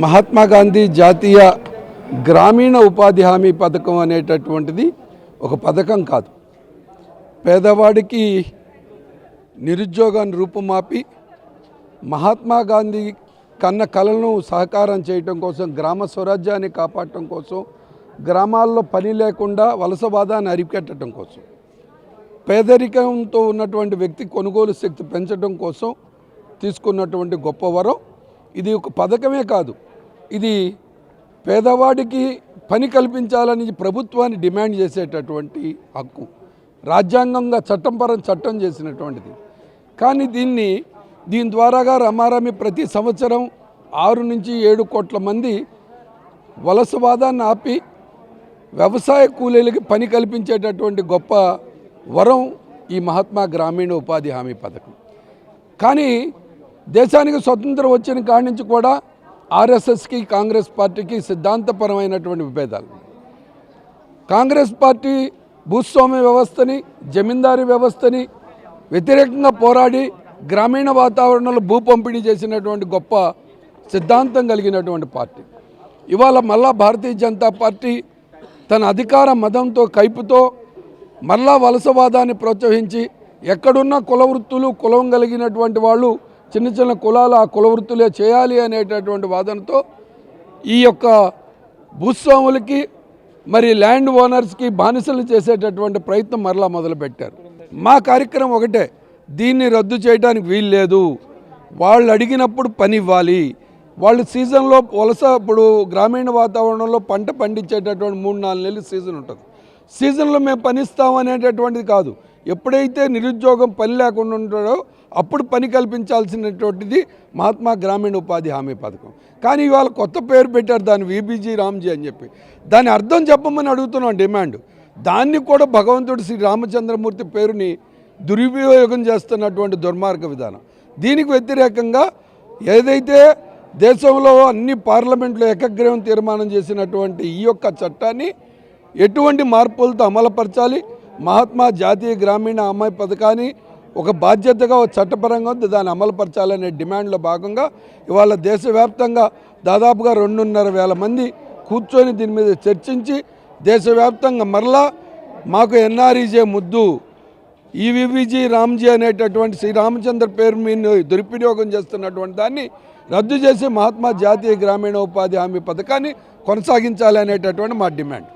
మహాత్మా గాంధీ జాతీయ గ్రామీణ ఉపాధి హామీ పథకం అనేటటువంటిది ఒక పథకం కాదు. పేదవాడికి నిరుద్యోగాన్ని రూపుమాపి మహాత్మా గాంధీ కన్న కళలను సహకారం చేయటం కోసం గ్రామ స్వరాజ్యాన్ని కాపాడటం కోసం గ్రామాల్లో పని లేకుండా వలసవాదాన్ని అరికెట్టడం కోసం పేదరికంతో ఉన్నటువంటి వ్యక్తి కొనుగోలు శక్తి పెంచడం కోసం తీసుకున్నటువంటి గొప్ప వరం ఇది ఒక పథకమే కాదు. ఇది పేదవాడికి పని కల్పించాలని ప్రభుత్వాన్ని డిమాండ్ చేసేటటువంటి హక్కు. రాజ్యాంగంగా చట్టంపరం చట్టం చేసినటువంటిది. కానీ దీన్ని దీని ద్వారాగా రమారమి ప్రతి సంవత్సరం ఆరు నుంచి ఏడు కోట్ల మంది వలసవాదాన్ని ఆపి వ్యవసాయ కూలీలకి పని కల్పించేటటువంటి గొప్ప వరం ఈ మహాత్మా గ్రామీణ ఉపాధి హామీ పథకం. కానీ దేశానికి స్వతంత్రం వచ్చిన కాడి నుంచి కూడా ఆర్ఎస్ఎస్కి కాంగ్రెస్ పార్టీకి సిద్ధాంతపరమైనటువంటి విభేదాలు. కాంగ్రెస్ పార్టీ భూస్వామ్య వ్యవస్థని జమీందారీ వ్యవస్థని వ్యతిరేకంగా పోరాడి గ్రామీణ వాతావరణంలో భూ పంపిణీ చేసినటువంటి గొప్ప సిద్ధాంతం కలిగినటువంటి పార్టీ. ఇవాళ మళ్ళా భారతీయ జనతా పార్టీ తన అధికార మదంతో కైపుతో మళ్ళా వలసవాదాన్ని ప్రోత్సహించి ఎక్కడున్న కుల వృత్తులు కులం కలిగినటువంటి వాళ్ళు చిన్న చిన్న కులాలు ఆ కులవృత్తులే చేయాలి అనేటటువంటి వాదనతో ఈ యొక్క భూస్వాములకి మరి ల్యాండ్ ఓనర్స్కి బానిసలు చేసేటటువంటి ప్రయత్నం మరలా మొదలుపెట్టారు. మా కార్యక్రమం ఒకటే దీన్ని రద్దు చేయడానికి వీలు లేదు వాళ్ళు అడిగినప్పుడు పని ఇవ్వాలి వాళ్ళు సీజన్లో వలస ఇప్పుడు గ్రామీణ వాతావరణంలో పంట పండించేటటువంటి మూడు నాలుగు నెలలు సీజన్ ఉంటుంది. సీజన్లో మేము పనిస్తాం అనేటటువంటిది కాదు. ఎప్పుడైతే నిరుద్యోగం పని లేకుండా ఉంటాడో అప్పుడు పని కల్పించాల్సినటువంటిది మహాత్మా గ్రామీణ ఉపాధి హామీ పథకం. కానీ ఇవాళ కొత్త పేరు పెట్టారు దాన్ని విబీజీ రామ్జీ అని చెప్పి. దాని అర్థం చెప్పమని అడుగుతున్నాం డిమాండ్. దాన్ని కూడా భగవంతుడు శ్రీ రామచంద్రమూర్తి పేరుని దుర్వినియోగం చేస్తున్నటువంటి దుర్మార్గ విధానం. దీనికి వ్యతిరేకంగా ఏదైతే దేశంలో అన్ని పార్లమెంట్లో ఏకగ్రీవం తీర్మానం చేసినటువంటి ఈ యొక్క చట్టాన్ని ఎటువంటి మార్పులతో అమలుపరచాలి? మహాత్మా జాతీయ గ్రామీణ అమ్మాయి పథకాన్ని ఒక బాధ్యతగా ఒక చట్టపరంగా ఉంది, దాన్ని అమలుపరచాలనే డిమాండ్లో భాగంగా ఇవాళ దేశవ్యాప్తంగా దాదాపుగా రెండున్నర వేల మంది కూర్చొని దీని మీద చర్చించి దేశవ్యాప్తంగా మరలా మాకు ఎన్ఆర్ఈజే ముద్దు. ఈవివిజీ రామ్జీ అనేటటువంటి శ్రీరామచంద్ర పేరు మీద దుర్వినియోగం చేస్తున్నటువంటి దాన్ని రద్దు చేసి మహాత్మా జాతీయ గ్రామీణ ఉపాధి హామీ పథకాన్ని కొనసాగించాలి అనేటటువంటి మా డిమాండ్.